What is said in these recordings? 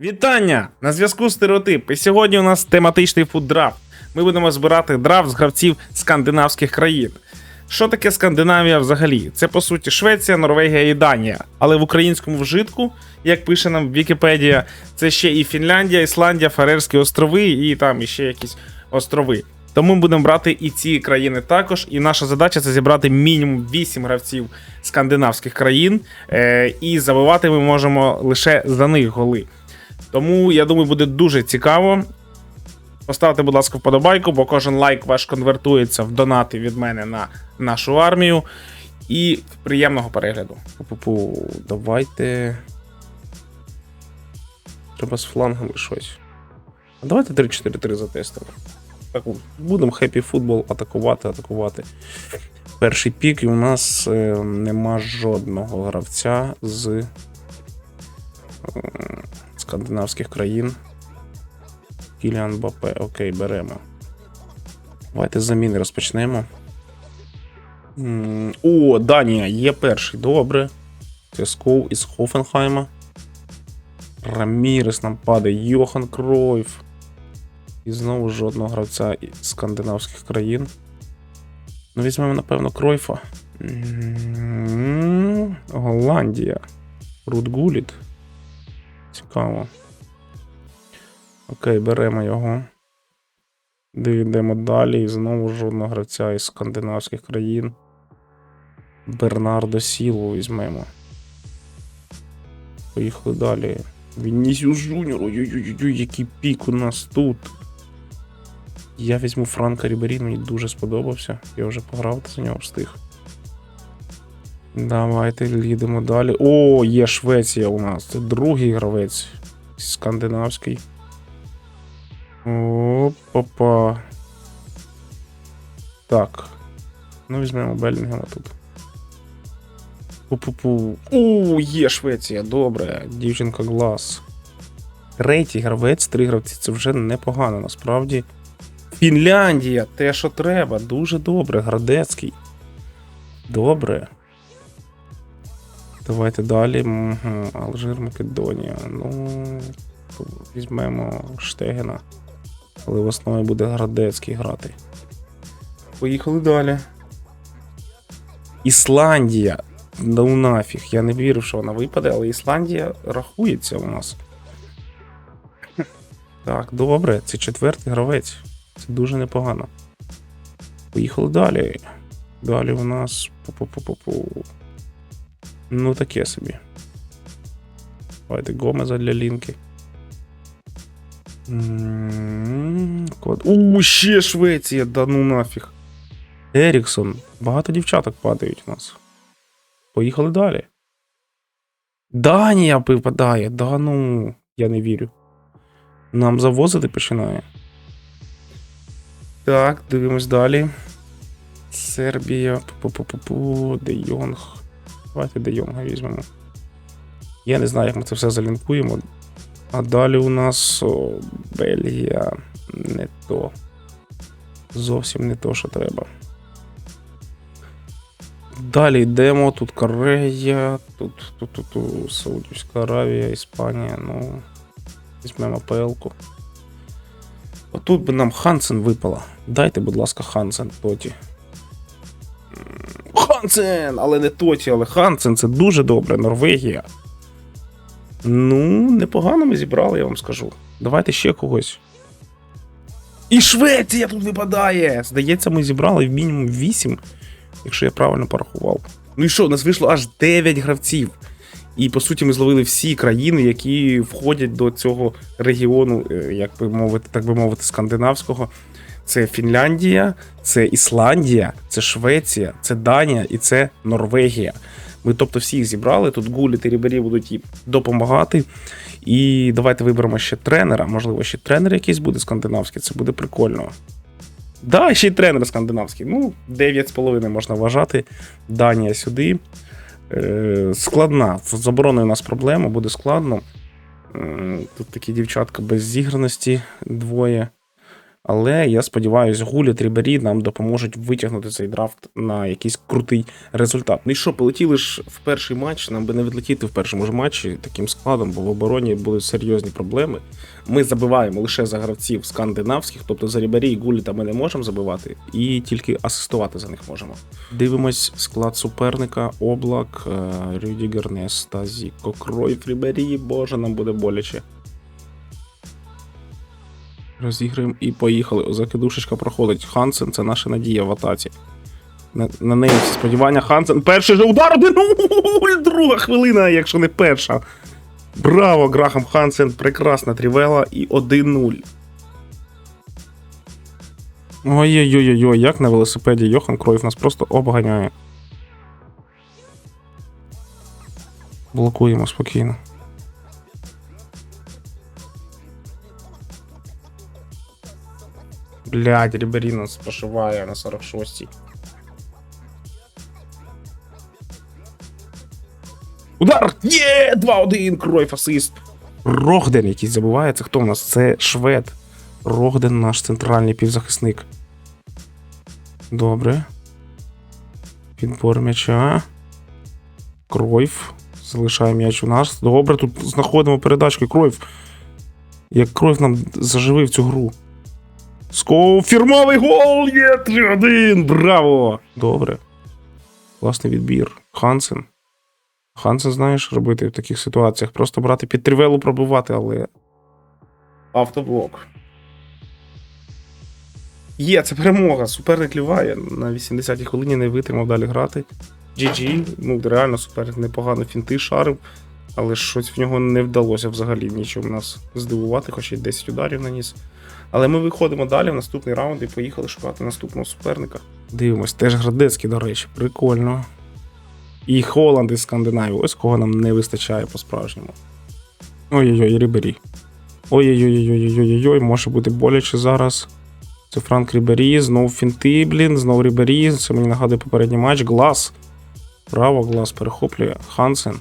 Вітання! На зв'язку стереотип. І сьогодні у нас тематичний фуддрафт. Ми будемо збирати драфт з гравців скандинавських країн. Що таке Скандинавія взагалі? Це по суті Швеція, Норвегія і Данія. Але в українському вжитку, як пише нам Вікіпедія, це ще і Фінляндія, Ісландія, Фарерські острови і там іще якісь острови. Тому ми будемо брати і ці країни також. І наша задача це зібрати мінімум 8 гравців скандинавських країн. Е, і забивати ми можемо лише за них голи. Тому я думаю, буде дуже цікаво. Поставте, будь ласка, вподобайку, бо кожен лайк ваш конвертується в донати від мене на нашу армію. І приємного перегляду. Пу-пу-пу, давайте. Треба з флангами щось. Давайте 3-4-3 затестимо. Так, будемо хеппі футбол атакувати, атакувати. Перший пік, і у нас е, нема жодного гравця з е, скандинавських країн. Кіліан Бапе, окей, беремо. Давайте заміни розпочнемо. О, Данія є перший. Добре. Це Скоу із Хофенхайма. Рамірес нам падає. Йохан Кройф. І знову жодного гравця із скандинавських країн. Ну, візьмемо, напевно, Кройфа. Голландія. Рут Гуліт. Цікаво. Окей, беремо його. Йдемо далі. І знову жодного гравця із скандинавських країн. Бернардо Сілу візьмемо. Поїхали далі. Вінісіус Жуніор. Ой-ой-ой, який пік у нас тут. Я візьму Франка Рібері, мені дуже сподобався. Я вже пограв за нього встиг. Давайте їдемо далі. О, є Швеція у нас. Це другий гравець. Скандинавський. Опа. Так. Ну, візьмемо Белінгема тут. Пу-пу-пу. О, є Швеція, добре. Дівчинка Глас. Третій гравець, три гравці. Це вже непогано, насправді. Фінляндія, те, що треба. Дуже добре. Градецький. Добре. Давайте далі. Алжир, Македонія. Ну. Візьмемо Штегена. Але в основі буде Градецький грати. Поїхали далі. Ісландія. Ну нафіг. Я не вірив, що вона випаде, але Ісландія рахується у нас. Так, добре, це четвертий гравець. Це дуже непогано. Поїхали далі. Далі у нас. Пу-пу-пу-пу-пу. Ну, таке собі. Давайте Гомеза для лінки. У, ще Швеція, да ну нафіг. Еріксон. Багато дівчаток падають у нас. Поїхали далі. Данія випадає. Да ну, я не вірю. Нам завозити починає. Так, дивимось далі. Сербія. Де Йонг. Давайте Де Йонга візьмемо. Я не знаю, як ми це все залінкуємо. А далі у нас о, Бельгія не то. Зовсім не то, що треба. Далі йдемо. Тут Корея, тут, тут, тут, тут Саудівська Аравія, Іспанія, ну. Візьмемо ПЛ-ку. Отут би нам Хансен випала. Дайте, будь ласка, Хансен Тоті. Хансен! Але не Тоті, але Хансен це дуже добре. Норвегія. Ну, непогано ми зібрали, я вам скажу. Давайте ще когось. І Швеція тут випадає! Здається, ми зібрали в мінімум 8, якщо я правильно порахував. Ну і що, у нас вийшло аж 9 гравців. І по суті ми зловили всі країни, які входять до цього регіону, е, як би мовити, так би мовити, скандинавського. Це Фінляндія, це Ісландія, це Швеція, це Данія і це Норвегія. Ми, тобто, всіх зібрали. Тут Гулі та Рібері будуть їм допомагати. І давайте виберемо ще тренера. Можливо, ще тренер якийсь буде скандинавський, це буде прикольно. Да, ще й тренер скандинавський. Ну, 9,5 можна вважати. Данія сюди. Е, складна. З забороною у нас проблема, буде складно. Е, Тут такі дівчатка без зіграності двоє. Але я сподіваюся, Гулі Трібері нам допоможуть витягнути цей драфт на якийсь крутий результат. Ну і що, полетіли ж в перший матч. Нам би не відлетіти в першому ж матчі таким складом, бо в обороні були серйозні проблеми. Ми забиваємо лише за гравців скандинавських, тобто за Рібері і Гулі та ми не можемо забивати, і тільки асистувати за них можемо. Дивимось склад суперника, Облак, е, Рюдігер, Неста, Зіко, Кройф, Рібері. Боже, нам буде боляче. Розіграємо і поїхали. Закидушечка проходить. Хансен це наша надія в атаці. На, на неї сподівання. Хансен. Перший же удар 1-0! Друга хвилина, якщо не перша. Браво, Грахам Хансен. Прекрасна трівела і 1-0. Ой-ой-ой, як на велосипеді Йохан Кройф нас просто обганяє. Блокуємо спокійно. Блядь, Рібері нас пошиває на 46-й. Удар! Є! 2-1! Кройф асист. Рогден якийсь забувається. Хто в нас? Це швед. Рогден наш центральний півзахисник. Добре. Підбор м'яча. Кройф. Залишає м'яч у нас. Добре, тут знаходимо передачку. Кройф. Як Кройф нам заживив цю гру. Скоу, фірмовий гол! Є 3-1! Браво! Добре. Класний відбір. Хансен. Хансен, знаєш, робити в таких ситуаціях. Просто брати під тривелу пробувати, але. Автоблок. Є, це перемога. Суперник ліває. На 80-й хвилині не витримав далі грати. GG. Ну, реально, суперник непогано фінти шарив. Але щось в нього не вдалося взагалі нічого нас здивувати, хоч і 10 ударів наніс. Але ми виходимо далі в наступний раунд і поїхали шукати наступного суперника. Дивимось, теж Градецький, до речі, прикольно. І Холланд із Скандинавії. Ось кого нам не вистачає по-справжньому. Ой-ой-ой, Рібері. Ой-ой-ой-ой-ой-ой, може бути боляче зараз. Це Франк Рібері, знов фінти, блін, знов Рібері. Це мені нагадує попередній матч. Глас. Право, Глас перехоплює. Хансен.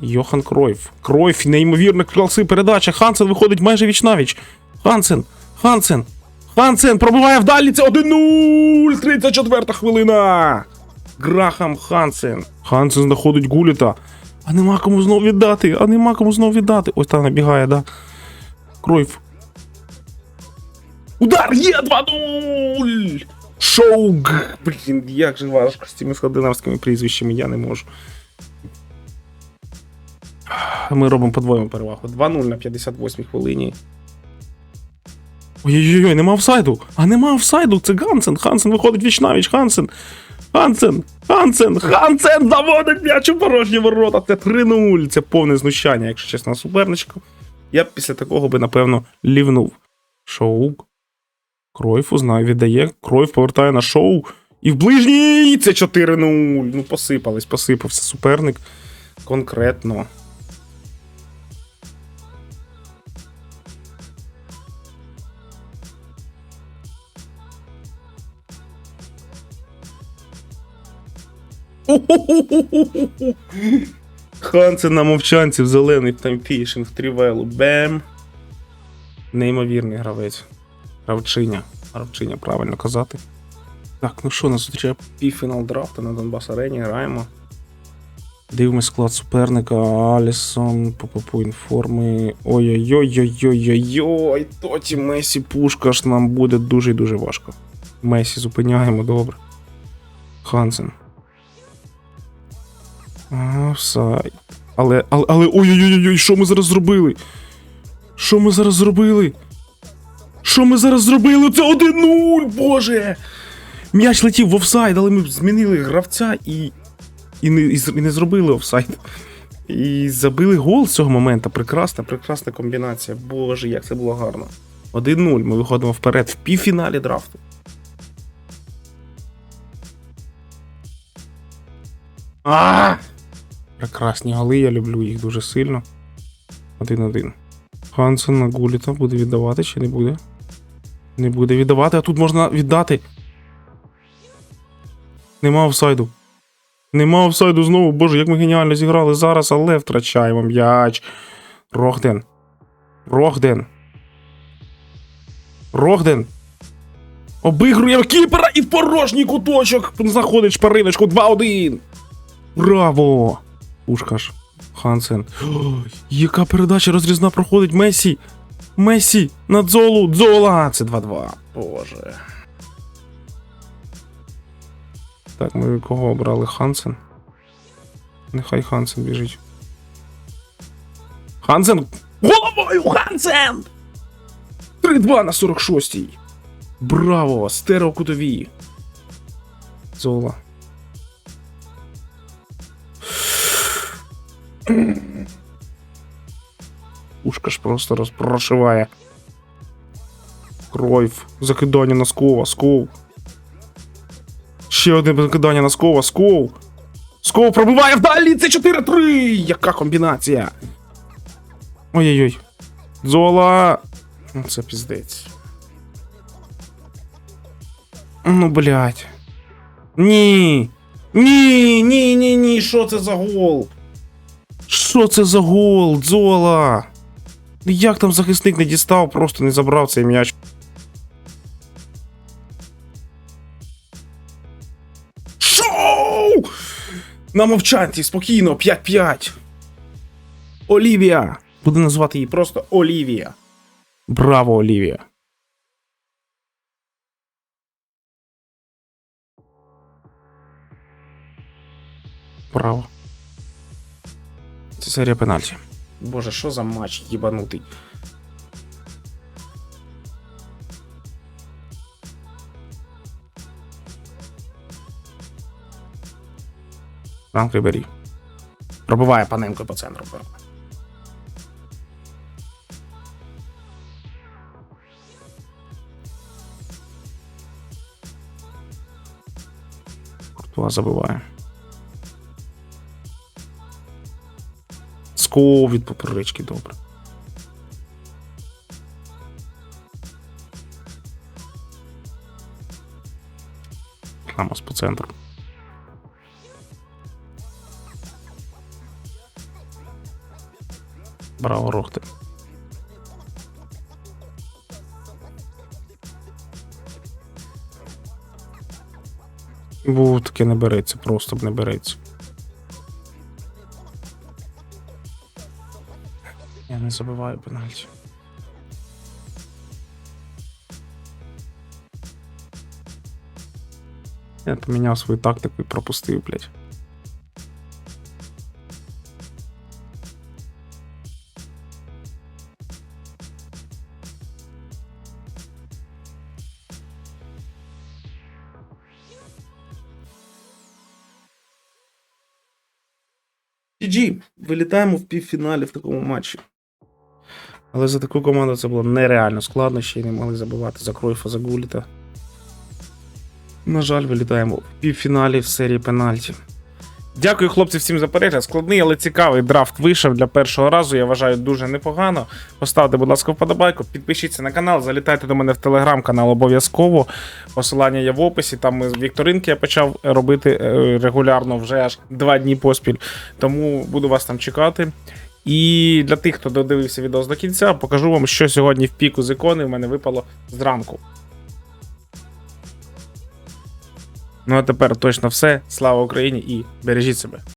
Йохан Кройф. Кройф, неймовірно, класи передача. Хансен виходить майже віч-навіч. Хансен, Хансен, Хансен пробиває вдалі. Це 1-0! 34 хвилина. Грахам Хансен. Хансен знаходить Гуліта. А нема кому знову віддати. А нема кому знову віддати. Ось там набігає, да. Кройф. Удар! Є 2-0! Шоуг! Блін, як же важко з цими скандинавськими прізвищами, я не можу. Ми робимо подвоєну перевагу. 2-0 на 58 хвилині. Ой-ой-ой, нема офсайду. А нема офсайду, це Гансен. Хансен виходить вічнавіч. Хансен. Хансен. Хансен. Хансен заводить м'яч у порожні ворота. Це 3-0. Це повне знущання, якщо чесно, суперничку. Я б після такого би, напевно, лівнув. Шоу. Кройфу знаю, віддає. Кройф повертає на шоу. І в ближній це 4-0. Ну, посипались, посипався суперник. Конкретно. Хансен на мовчанці в зелений таймфішинг трівелу. Бем. Неймовірний гравець. Гравчиня. Гравчиня, правильно казати. Так, ну що, нас зустрічає півфінал драфту на Донбас Арені. Граємо. Дивимось склад суперника. Алісон, по інформи. Ой-ой-ой-ой-ой-ой. Тоті Месі Пушкаш нам буде дуже і дуже важко. Месі зупиняємо, добре. Хансен. Офсайд. Але, але, але, ой-ой-ой, що ми зараз зробили? Що ми зараз зробили? Що ми зараз зробили? Це 1-0, боже! М'яч летів в офсайд, але ми змінили гравця і. І не, і, і не зробили офсайд. І забили гол з цього моменту. Прекрасна, прекрасна комбінація. Боже, як це було гарно. 1-0. Ми виходимо вперед в півфіналі драфту. А! Прекрасні голи, я люблю їх дуже сильно. Один-один. Хансен на Гуліта буде віддавати чи не буде? Не буде віддавати, а тут можна віддати. Нема офсайду. Нема офсайду знову. Боже, як ми геніально зіграли зараз, але втрачаємо м'яч. Рогден. Рогден. Рогден. Обігрує кіпера і в порожній куточок знаходить шпариночку 2-1. Браво! Пушкаш. Хансен. Ой, яка передача розрізна проходить Месі. Месі на Дзолу. Дзола. Це 2-2. Боже. Так, ми кого обрали? Хансен? Нехай Хансен біжить. Хансен! Головою Хансен! 3-2 на 46-й. Браво! Стереокутові. Зола. Ушка ж просто розпрошиває. Кройф. Закидання на скова. Сков. Ще одне закидання на скова. Сков. Сков пробиває вдалі. Це 4-3. Яка комбінація? Ой-ой-ой. Зола. Ну, Це піздець. Ну, блядь. Ні. Ні, ні, ні, ні. Що це за гол? Що це за гол, Дзола? Як там захисник не дістав, просто не забрав цей м'яч. Шоу! На мовчанці, спокійно, 5-5. Олівія. Буду назвати її просто Олівія. Браво, Олівія. Браво. Серія пенальті. Боже, що за матч їбанутий. Франк Рибері. Пробиває паненко по центру. Куртуа забиває. Сков від поперечки, добре. Ламос по центру. Браво, Рохти. Бо таке не береться, просто б не береться. Я не забиваю пенальті. Я поміняв свою тактику і пропустив, блядь. GG. Вилітаємо в півфіналі в такому матчі. Але за таку команду це було нереально складно, ще й не могли забивати за Кройфа, за Гуліта. На жаль, вилітаємо в півфіналі в серії пенальті. Дякую, хлопці, всім за перегляд. Складний, але цікавий драфт вийшов для першого разу. Я вважаю дуже непогано. Поставте, будь ласка, вподобайку, підпишіться на канал, залітайте до мене в телеграм-канал обов'язково. Посилання є в описі. Там ми вікторинки я почав робити е, регулярно вже аж два дні поспіль. Тому буду вас там чекати. І для тих, хто додивився відео до кінця, покажу вам, що сьогодні в піку з ікони в мене випало зранку. Ну а тепер точно все. Слава Україні і бережіть себе.